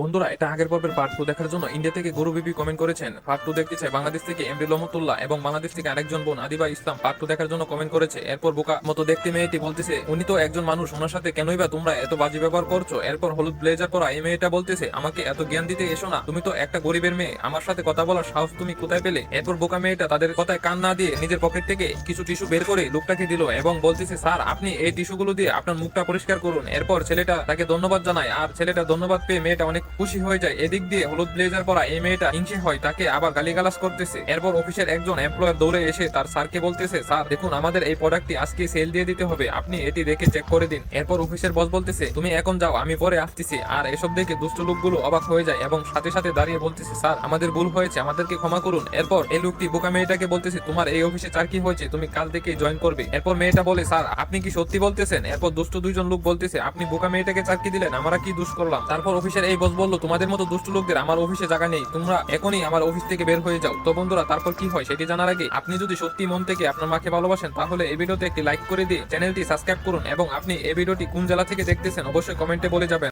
বন্ধুরা, এটা আগের পর্বের পার্ট টু দেখার জন্য ইন্ডিয়া থেকে গরু বিবি কমেন্ট করেছেন। পার্ট টু দেখতে চাই। বাংলাদেশ থেকে এমডি লমতুল্লাহ এবং বাংলাদেশ থেকে আরেকজন বোন আদিবা ইসলাম পার্ট টু দেখার জন্য কমেন্ট করেছে। এরপর বোকা মতো দেখতে মেয়েটি বলতেছে, উনি তো একজন মানুষ, ওনার সাথে কেনই বা তোমরা এত বাজি ব্যবহার করছ? এরপর হলুদ ব্লেজার পরা এই মেয়েটা বলতেছে, আমাকে এত জ্ঞান দিতে এসো না। তুমি তো একটা গরিবের মেয়ে। আমার সাথে কথা বলার সাহস তুমি কোথায় পেলে? এরপর বোকা মেয়েটা তাদের কথায় কান না দিয়ে নিজের পকেট থেকে কিছু টিস্যু বের করে লোকটাকে দিল এবং বলতেছে, স্যার, আপনি এই টিস্যুগুলো দিয়ে আপনার মুখটা পরিষ্কার করুন। এরপর ছেলেটা তাকে ধন্যবাদ জানায়। আর ছেলেটা ধন্যবাদ পেয়ে মেয়েটা অনেক খুশি হয়ে যায়। এদিক দিয়ে হলুদ ব্লেজার পরা এই মেয়েটা হিংসে হয়, তাকে আবার গালিগালাজ করতেছে। এরপর অফিসের একজন এমপ্লয়ার দৌড়ে এসে তার স্যারকে বলতেছে, স্যার, দেখুন, আমাদের এই প্রোডাক্টটি আজকে সেল দিয়ে দিতে হবে। আপনি এটি দেখে চেক করে দিন। এরপর অফিসের বস বলতেছে, তুমি এখন যাও, আমি পরে আসতেছি। আর এসব দেখে দুষ্ট লোকগুলো অবাক হয়ে যায় এবং সাথে সাথে দাঁড়িয়ে বলতেছে, স্যার, আমাদের ভুল হয়েছে, আমাদেরকে ক্ষমা করুন। এরপর এই লোকটি বোকা মেয়েটাকে বলতেছে, তোমার এই অফিসে কি হয়েছে? তুমি কাল থেকে জয়েন করবে। এরপর মেয়েটা বলে, স্যার, আপনি কি সত্যি বলতেছেন? এরপর দুষ্ট দুইজন লোক বলতেছে, আপনি বোকা মেয়েটাকে চাকরি দিলেন, আমরা কি দুষ করলাম? তারপর অফিসের এই বস বলল, তোমাদের মতো দুষ্টু লোকদের আমার অফিসে জায়গা নেই। তোমরা এখনই আমার অফিস থেকে বের হয়ে যাও। তো বন্ধুরা, তারপর কি হয় সেটি জানার আগে আপনি যদি সত্যি মন থেকে আপনার মাকে ভালোবাসেন, তাহলে এই ভিডিওতে একটি লাইক করে দিয়ে চ্যানেলটি সাবস্ক্রাইব করুন এবং আপনি এই ভিডিওটি কোন জেলা থেকে দেখতেছেন অবশ্যই কমেন্টে বলে যাবেন।